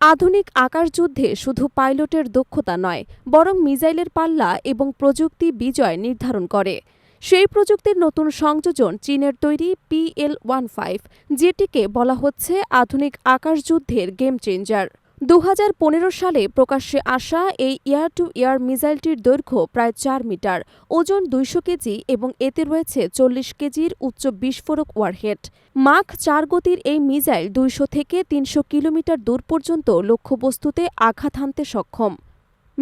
আধুনিক আকাশযুদ্ধে শুধু পাইলটের দক্ষতা নয়, বরং মিজাইলের পাল্লা এবং প্রযুক্তি বিজয় নির্ধারণ করে। সেই প্রযুক্তির নতুন সংযোজন চীনের তৈরি পিএল ওয়ান ফাইভ, যেটিকে বলা হচ্ছে আধুনিক আকাশযুদ্ধের গেম চেঞ্জার। দু হাজার পনেরো সালে প্রকাশ্যে আসা এই ইয়ার টু ইয়ার মিসাইলটির দৈর্ঘ্য প্রায় চার মিটার, ওজন দুইশো কেজি এবং এতে রয়েছে চল্লিশ কেজির উচ্চ বিস্ফোরক ওয়ারহেড। মাখ চার গতির এই মিসাইল দুইশো থেকে তিনশো কিলোমিটার দূর পর্যন্ত লক্ষ্যবস্তুতে আঘাত হানতে সক্ষম।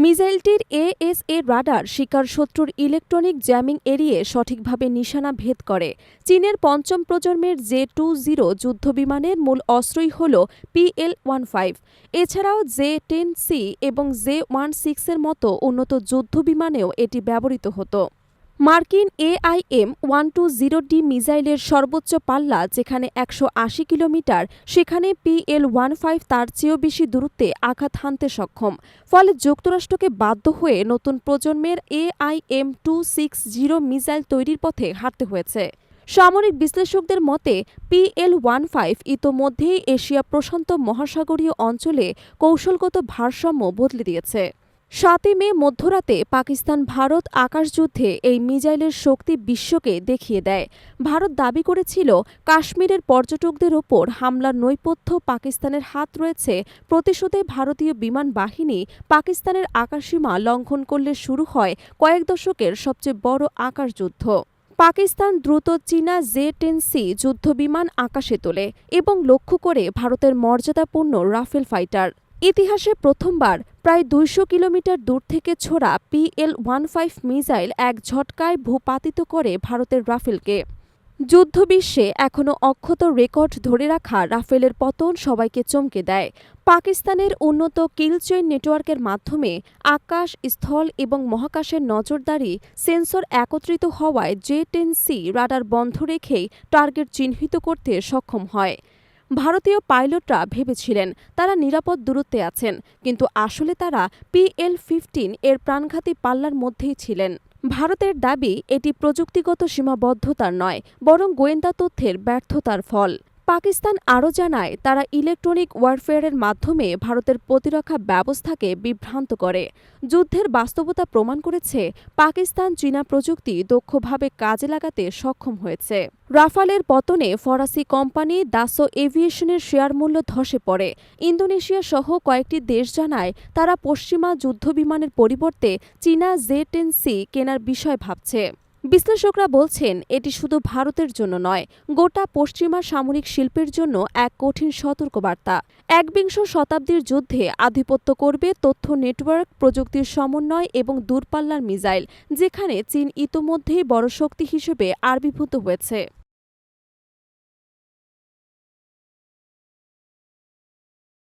মিসাইলটির এএসএ রাডার শিকার শত্রুর ইলেকট্রনিক জ্যামিং এড়িয়ে সঠিকভাবে নিশানা ভেদ করে। চীনের পঞ্চম প্রজন্মের জে টু জিরো যুদ্ধবিমানের মূল অস্ত্রই হল পিএল ওয়ান ফাইভ। এছাড়াও জে টেন সি এবং জে ওয়ান সিক্সের মতো উন্নত যুদ্ধবিমানেও এটি ব্যবহৃত হতো। মার্কিন AIM one two zero D মিসাইলের সর্বোচ্চ পাল্লা যেখানে একশো আশি কিলোমিটার, সেখানে পিএল ওয়ান ফাইভ তার চেয়েও বেশি দূরত্বে আঘাত হানতে সক্ষম। ফলে যুক্তরাষ্ট্রকে বাধ্য হয়ে নতুন প্রজন্মের AIM two six zero missile তৈরির পথে হাঁটতে হয়েছে। সামরিক বিশ্লেষকদের মতে, পিএল ওয়ান ফাইভ ইতোমধ্যেই এশিয়া প্রশান্ত মহাসাগরীয় অঞ্চলে কৌশলগত ভারসাম্য বদলে দিয়েছে। সাতই মে মধ্যরাতে পাকিস্তান ভারত আকাশযুদ্ধে এই মিজাইলের শক্তি বিশ্বকে দেখিয়ে দেয়। ভারত দাবি করেছিল, কাশ্মীরের পর্যটকদের ওপর হামলার নৈপথ্য পাকিস্তানের হাত রয়েছে, প্রতিশোধে ভারতীয় বিমান বাহিনী পাকিস্তানের আকাশসীমা লঙ্ঘন করলে শুরু হয় কয়েক দশকের সবচেয়ে বড় আকাশযুদ্ধ। পাকিস্তান দ্রুত চীনা জে টেন সি যুদ্ধবিমান আকাশে তোলে এবং লক্ষ্য করে ভারতের মর্যাদাপূর্ণ রাফেল ফাইটার। ইতিহাসে প্রথমবার প্রায় দুইশো কিলোমিটার দূর থেকে ছোড়া পিএল ওয়ান ফাইভ মিসাইল এক ঝটকায় ভূপাতিত করে ভারতের রাফেলকে। যুদ্ধবিশ্বে এখনও অক্ষত রেকর্ড ধরে রাখা রাফেলের পতন সবাইকে চমকে দেয়। পাকিস্তানের উন্নত কিলচেইন নেটওয়ার্কের মাধ্যমে আকাশ, স্থল এবং মহাকাশের নজরদারি সেন্সর একত্রিত হওয়ায় জে টেন সি রাডার বন্ধ রেখেই টার্গেট চিহ্নিত করতে সক্ষম হয়। ভারতীয় পাইলটরা ভেবেছিলেন তারা নিরাপদ দূরত্বে আছেন, কিন্তু আসলে তারা পিএল ফিফটিন এর প্রাণঘাতী পাল্লার মধ্যেই ছিলেন। ভারতের দাবি, এটি প্রযুক্তিগত সীমাবদ্ধতার নয়, বরং গোয়েন্দা তথ্যের ব্যর্থতার ফল। পাকিস্তান আরও জানায়, তারা ইলেকট্রনিক ওয়ারফেয়ারের মাধ্যমে ভারতের প্রতিরক্ষা ব্যবস্থাকে বিভ্রান্ত করে। যুদ্ধের বাস্তবতা প্রমাণ করেছে, পাকিস্তান চীনা প্রযুক্তি দক্ষভাবে কাজে লাগাতে সক্ষম হয়েছে। রাফালের পতনে ফরাসি কোম্পানি দাসো এভিয়েশনের শেয়ার মূল্য ধসে পড়ে। ইন্দোনেশিয়া সহ কয়েকটি দেশ জানায়, তারা পশ্চিমা যুদ্ধবিমানের পরিবর্তে চীনা জে টেন সি কেনার বিষয় ভাবছে। বিশ্লেষকরা বলছেন, এটি শুধু ভারতের জন্য নয়, গোটা পশ্চিমা সামরিক শিল্পের জন্য এক কঠিন সতর্কবার্তা। একবিংশ শতাব্দীর যুদ্ধে আধিপত্য করবে তথ্য নেটওয়ার্ক, প্রযুক্তির সমন্বয় এবং দূরপাল্লার মিসাইল, যেখানে চীন ইতোমধ্যেই বড় শক্তি হিসেবে আবির্ভূত হয়েছে।